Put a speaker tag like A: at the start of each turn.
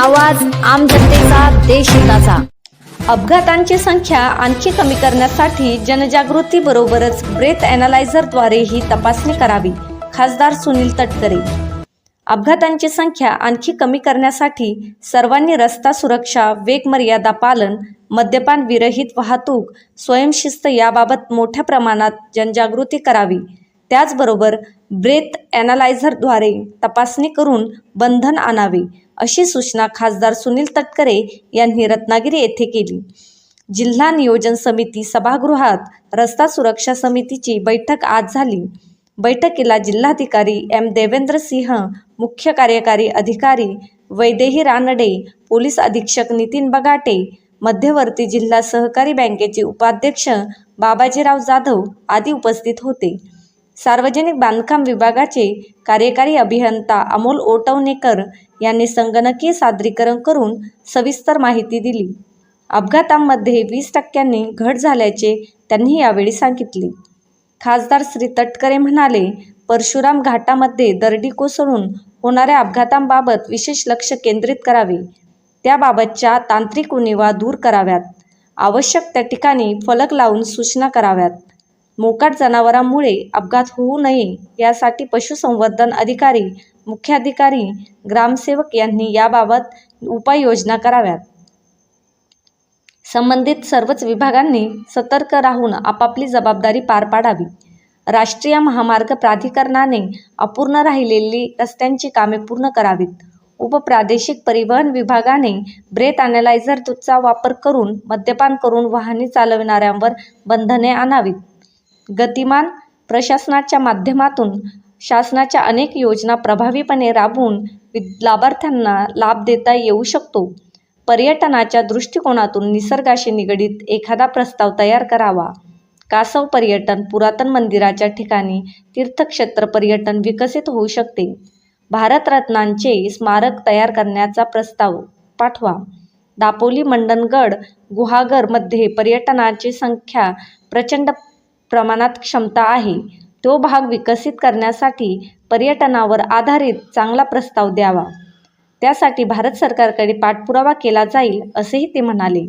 A: आवाज आम जनतेचा देशहिताचा अपघातांची संख्या आणखी कमी करण्यासाठी जनजागृती बरोबरच ब्रेथ ॲनालायझरद्वारे ही तपासणी करावी खासदार सुनील तटकरे. अपघातांची संख्या आणखी कमी करण्यासाठी सर्वांनी रस्ता सुरक्षा वेग मर्यादा पालन मद्यपान विरहित वाहतूक स्वयंशिस्त याबाबत मोठ्या प्रमाणात जनजागृती करावी. त्याचबरोबर ब्रेथ ॲनालायझरद्वारे तपासणी करून बंधन आणावे. अशी सूचना खासदार सुनील तटकरे यांनी रत्नागिरी येथे केली. जिल्हा नियोजन समिती सभागृहात रस्ता सुरक्षा समितीची बैठक आज झाली. बैठकीला जिल्हाधिकारी एम देवेंद्र सिंह मुख्य कार्यकारी अधिकारी वैदेही रानडे पोलीस अधीक्षक नितीन बगाटे मध्यवर्ती जिल्हा सहकारी बँकेचे उपाध्यक्ष बाबाजीराव जाधव आदी उपस्थित होते. सार्वजनिक बांधकाम विभागाचे कार्यकारी अभियंता अमोल ओटवणेकर यांनी संगणकीय सादरीकरण करून सविस्तर माहिती दिली. अपघातांमध्ये वीस टक्क्यांनी घट झाल्याचे त्यांनी यावेळी सांगितले. खासदार श्री तटकरे म्हणाले परशुराम घाटामध्ये दरडी कोसळून होणाऱ्या अपघातांबाबत विशेष लक्ष केंद्रित करावे. त्याबाबतच्या तांत्रिक उणीवा दूर कराव्यात. आवश्यक त्या ठिकाणी फलक लावून सूचना कराव्यात. मोकाट जनावरांमुळे अपघात होऊ नये यासाठी पशुसंवर्धन अधिकारी मुख्याधिकारी ग्रामसेवक यांनी याबाबत उपाययोजना कराव्यात. संबंधित सर्वच विभागांनी सतर्क राहून आपापली जबाबदारी पार पाडावी. राष्ट्रीय महामार्ग प्राधिकरणाने अपूर्ण राहिलेली रस्त्यांची कामे पूर्ण करावीत. उपप्रादेशिक परिवहन विभागाने ब्रेथ ॲनालायझरचा वापर करून मद्यपान करून वाहने चालविणाऱ्यांवर बंधने आणावीत. गतिमान प्रशासनाच्या माध्यमातून शासनाच्या अनेक योजना प्रभावीपणे राबवून वि- लाभार्थ्यांना लाभ देता येऊ शकतो. पर्यटनाच्या दृष्टिकोनातून निसर्गाशी निगडीत एखादा प्रस्ताव तयार करावा. कासव पर्यटन पुरातन मंदिराच्या ठिकाणी तीर्थक्षेत्र पर्यटन विकसित होऊ शकते. भारतरत्नांचे स्मारक तयार करण्याचा प्रस्ताव पाठवा. दापोली मंडणगड गुहागरमध्ये पर्यटनाची संख्या प्रचंड प्रमाणात क्षमता आहे. तो भाग विकसित करण्यासाठी पर्यटनावर आधारित चांगला प्रस्ताव द्यावा. त्यासाठी भारत सरकारकडे पाठपुरावा केला जाईल असेही ते म्हणाले.